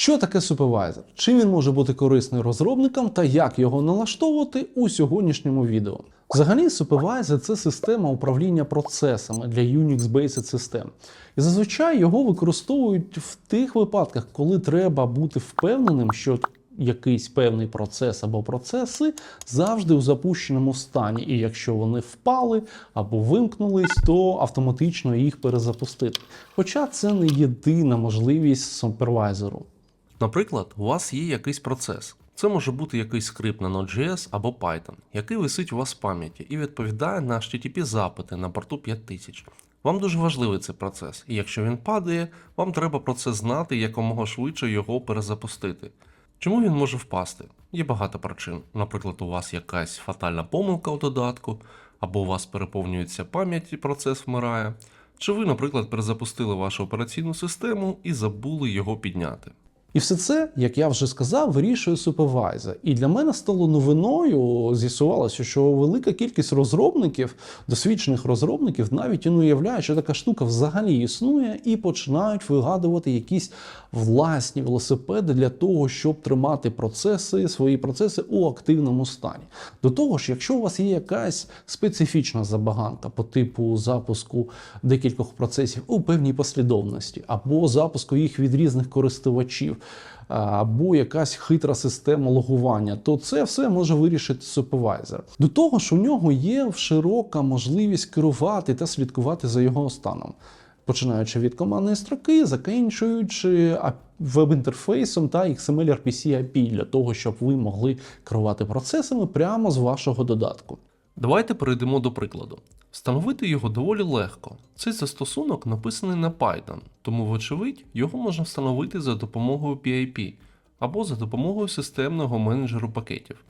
Що таке супервайзер? Чим він може бути корисний розробникам та як його налаштовувати у сьогоднішньому відео? Взагалі, супервайзер це система управління процесами для Unix-based систем. І зазвичай його використовують в тих випадках, коли треба бути впевненим, що якийсь певний процес або процеси завжди у запущеному стані, і якщо вони впали або вимкнулись, то автоматично їх перезапустити. Хоча це не єдина можливість супервайзеру. Наприклад, у вас є якийсь процес. Це може бути якийсь скрипт на Node.js або Python, який висить у вас в пам'яті і відповідає на HTTP запити на порту 5000. Вам дуже важливий цей процес, і якщо він падає, вам треба про це знати і якомога швидше його перезапустити. Чому він може впасти? Є багато причин. Наприклад, у вас якась фатальна помилка у додатку, або у вас переповнюється пам'ять і процес вмирає. Чи ви, наприклад, перезапустили вашу операційну систему і забули його підняти. І все це, як я вже сказав, вирішує супервайзер. І для мене стало новиною. З'ясувалося, що велика кількість розробників, досвідчених розробників, навіть і не уявляють, що така штука взагалі існує, і починають вигадувати якісь власні велосипеди для того, щоб тримати процеси, свої процеси у активному стані. До того ж, якщо у вас є якась специфічна забаганка по типу запуску декількох процесів у певній послідовності, або запуску їх від різних користувачів, або якась хитра система логування, то це все може вирішити супервайзер. До того ж, у нього є широка можливість керувати та слідкувати за його станом. Починаючи від командної строки, закінчуючи веб-інтерфейсом та XML RPC API для того, щоб ви могли керувати процесами прямо з вашого додатку. Давайте перейдемо до прикладу. Встановити його доволі легко. Цей застосунок написаний на Python, тому, вочевидь, його можна встановити за допомогою PIP або за допомогою системного менеджеру пакетів.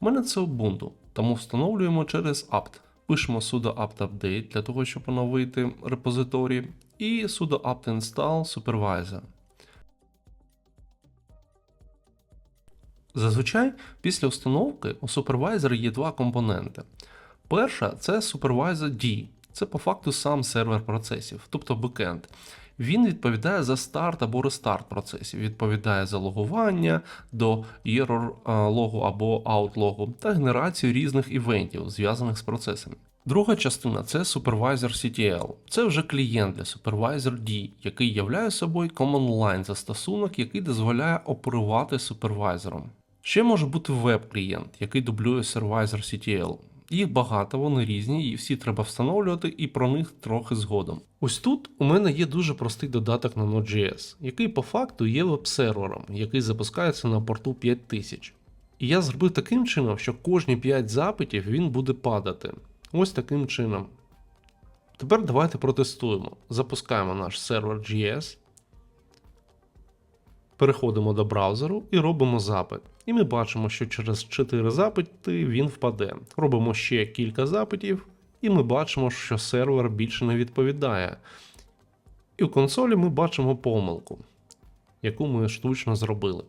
У мене це Ubuntu, тому встановлюємо через apt. Пишемо sudo apt update для того, щоб оновити репозиторій, і sudo apt install supervisor. Зазвичай після установки у супервайзері є два компоненти. Перша це Supervisor D. Це по факту сам сервер процесів, тобто бекенд. Він відповідає за старт або рестарт процесів, відповідає за логування до error логу або out та генерацію різних івентів, зв'язаних з процесами. Друга частина це Supervisor CTL. Це вже клієнт для Supervisor D, який являє собою command line застосунок, який дозволяє оперувати супервайзером. Ще може бути веб-клієнт, який дублює сервайзер CTL. Їх багато, вони різні, і всі треба встановлювати, і про них трохи згодом. Ось тут у мене є дуже простий додаток на Node.js, який по факту є веб-сервером, який запускається на порту 5000. І я зробив таким чином, що кожні 5 запитів він буде падати. Ось таким чином. Тепер давайте протестуємо. Запускаємо наш сервер JS. Переходимо до браузеру і робимо запит. І ми бачимо, що через 4 запити він впаде. Робимо ще кілька запитів, і ми бачимо, що сервер більше не відповідає. І в консолі ми бачимо помилку, яку ми штучно зробили.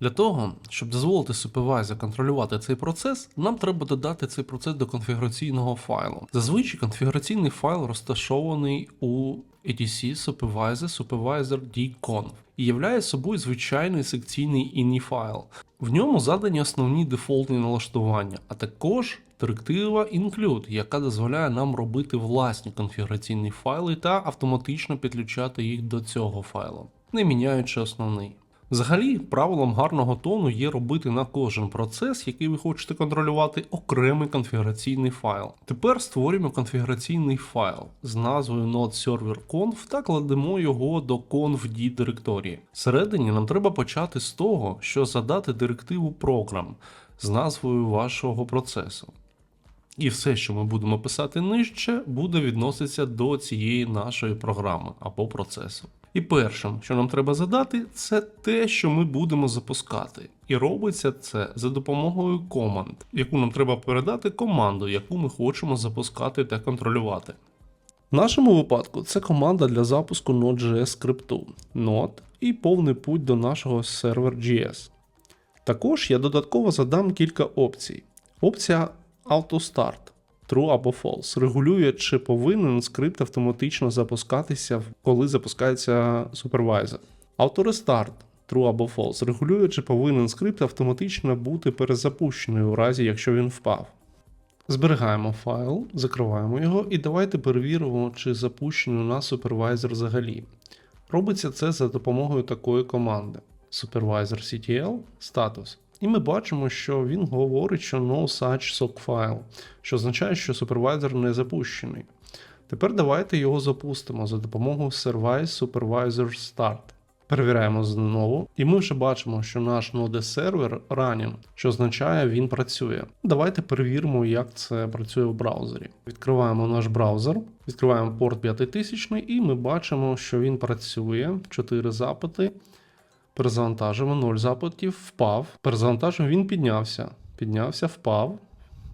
Для того, щоб дозволити супервайзер контролювати цей процес, нам треба додати цей процес до конфігураційного файлу. Зазвичай конфігураційний файл розташований у etc supervisor supervisor dconf і являє собою звичайний секційний ini файл. В ньому задані основні дефолтні налаштування, а також директива include, яка дозволяє нам робити власні конфігураційні файли та автоматично підключати їх до цього файлу, не міняючи основний. Взагалі, правилом гарного тону є робити на кожен процес, який ви хочете контролювати, окремий конфігураційний файл. Тепер створюємо конфігураційний файл з назвою node-server-conf та кладемо його до confd директорії. Всередині нам треба почати з того, що задати директиву program з назвою вашого процесу. І все, що ми будемо писати нижче, буде відноситися до цієї нашої програми або процесу. І першим, що нам треба задати, це те, що ми будемо запускати. І робиться це за допомогою команд, яку нам треба передати команду, яку ми хочемо запускати та контролювати. В нашому випадку це команда для запуску Node.js скрипту Node і повний путь до нашого сервер.js. Також я додатково задам кілька опцій. Опція AutoStart True або False регулює, чи повинен скрипт автоматично запускатися, коли запускається супервайзер. AutoRestart True або false. Регулює, чи повинен скрипт автоматично бути перезапущений у разі, якщо він впав. Зберігаємо файл, закриваємо його і давайте перевіримо, чи запущений у нас супервайзер взагалі. Робиться це за допомогою такої команди: Supervisor CTL status. І ми бачимо, що він говорить, що no such sock file, що означає, що супервайзер не запущений. Тепер давайте його запустимо за допомогою Service Supervisor Start. Перевіряємо знову, і ми вже бачимо, що наш Node сервер running, що означає, він працює. Давайте перевіримо, як це працює в браузері. Відкриваємо наш браузер, відкриваємо порт 5000 і ми бачимо, що він працює. 4 запити. Перезавантажимо 0 запитів, впав. Перезавантажимо, він піднявся. Піднявся, впав.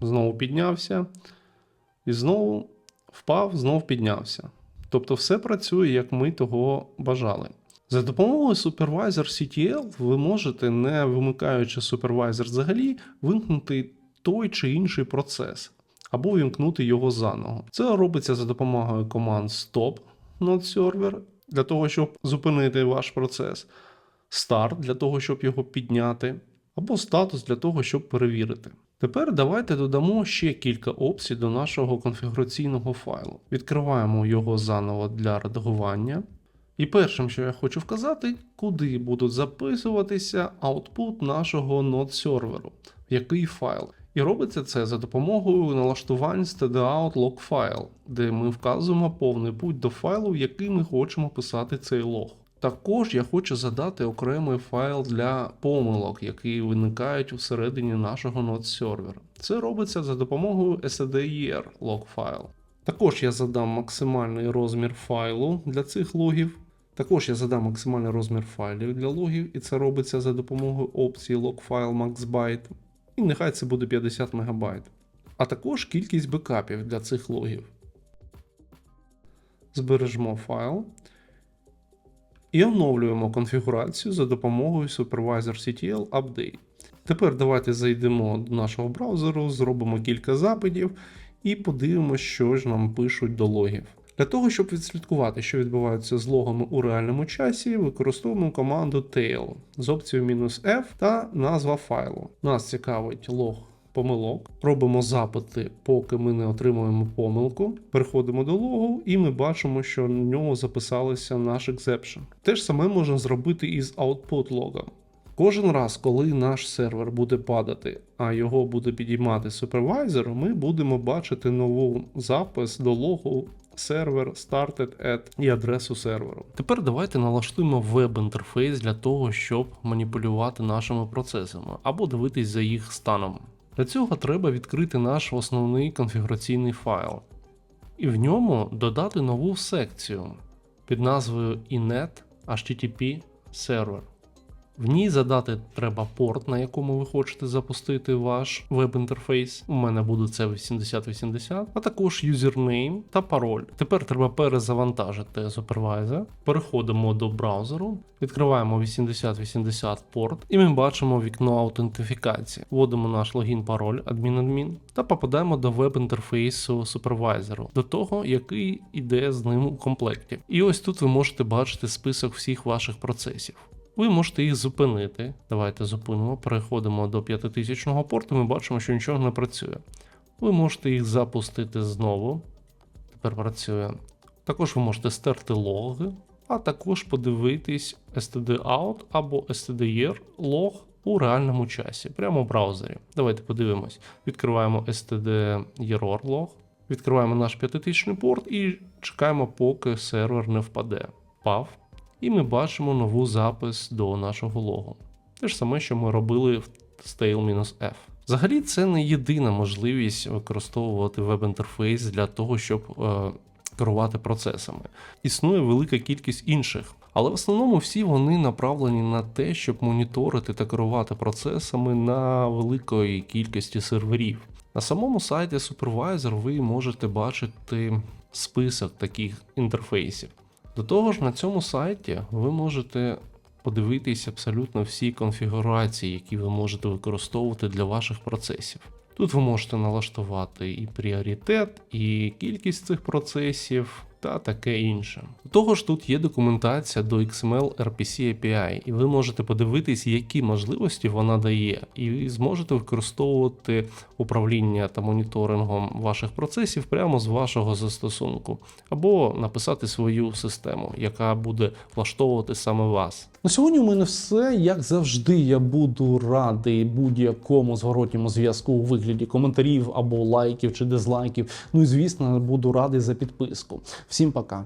Знову піднявся. І знову впав, знову піднявся. Тобто все працює, як ми того бажали. За допомогою Supervisor CTL ви можете, не вимикаючи Supervisor взагалі, вимкнути той чи інший процес або вимкнути його заново. Це робиться за допомогою команд Stop Node Server для того, щоб зупинити ваш процес, Start для того, щоб його підняти, або статус для того, щоб перевірити. Тепер давайте додамо ще кілька опцій до нашого конфігураційного файлу. Відкриваємо його заново для редагування. І першим, що я хочу вказати, куди будуть записуватися output нашого node серверу, в який файл. І робиться це за допомогою налаштувань stdout log file, де ми вказуємо повний путь до файлу, в який ми хочемо писати цей лог. Також я хочу задати окремий файл для помилок, які виникають всередині нашого node сервера. Це робиться за допомогою stdir log file. Також я задам максимальний розмір файлу для цих логів. Також я задам максимальний розмір файлів для логів, і це робиться за допомогою опції logfile maxbyte. І нехай це буде 50 МБ. А також кількість бекапів для цих логів. Збережемо файл. І оновлюємо конфігурацію за допомогою Supervisor CTL Update. Тепер давайте зайдемо до нашого браузеру, зробимо кілька запитів і подивимося, що ж нам пишуть до логів. Для того, щоб відслідкувати, що відбувається з логами у реальному часі, використовуємо команду tail з опцією "-f та назва файлу. Нас цікавить лог помилок. Робимо запити, поки ми не отримуємо помилку. Переходимо до логу, і ми бачимо, що в нього записалися наш exception. Те ж саме можна зробити із output логом. Кожен раз, коли наш сервер буде падати, а його буде підіймати супервайзер, ми будемо бачити нову запис до логу сервер started at і адресу серверу. Тепер давайте налаштуємо веб-інтерфейс для того, щоб маніпулювати нашими процесами або дивитись за їх станом. Для цього треба відкрити наш основний конфігураційний файл і в ньому додати нову секцію під назвою inet http server. В ній задати треба порт, на якому ви хочете запустити ваш веб-інтерфейс. У мене буде це 8080, а також юзернейм та пароль. Тепер треба перезавантажити супервайзер. Переходимо до браузеру, відкриваємо 8080 порт, і ми бачимо вікно аутентифікації. Вводимо наш логін, пароль адмін-адмін та попадаємо до веб-інтерфейсу супервайзеру, до того, який іде з ним у комплекті. І ось тут ви можете бачити список всіх ваших процесів. Ви можете їх зупинити. Давайте зупинимо, переходимо до 5000 порту, ми бачимо, що нічого не працює. Ви можете їх запустити знову. Тепер працює. Також ви можете стерти логи, а також подивитись std-out або stdr лог у реальному часі, прямо в браузері. Давайте подивимось. Відкриваємо std-error лог, відкриваємо наш 5000 порт і чекаємо, поки сервер не впаде. Впав і ми бачимо нову запис до нашого логу. Те ж саме, що ми робили в stale-f. Взагалі, це не єдина можливість використовувати веб-інтерфейс для того, щоб е, керувати процесами. Існує велика кількість інших, але в основному всі вони направлені на те, щоб моніторити та керувати процесами на великої кількості серверів. На самому сайті Supervisor ви можете бачити список таких інтерфейсів. До того ж, на цьому сайті ви можете подивитись абсолютно всі конфігурації, які ви можете використовувати для ваших процесів. Тут ви можете налаштувати і пріоритет, і кількість цих процесів, та таке інше. До того ж, тут є документація до XML RPC API, і ви можете подивитись, які можливості вона дає, і зможете використовувати управління та моніторингом ваших процесів прямо з вашого застосунку, або написати свою систему, яка буде влаштовувати саме вас. На сьогодні у мене все. Як завжди, я буду радий будь-якому зворотньому зв'язку у вигляді коментарів або лайків чи дизлайків. Ну і звісно, буду радий за підписку. Всім пока.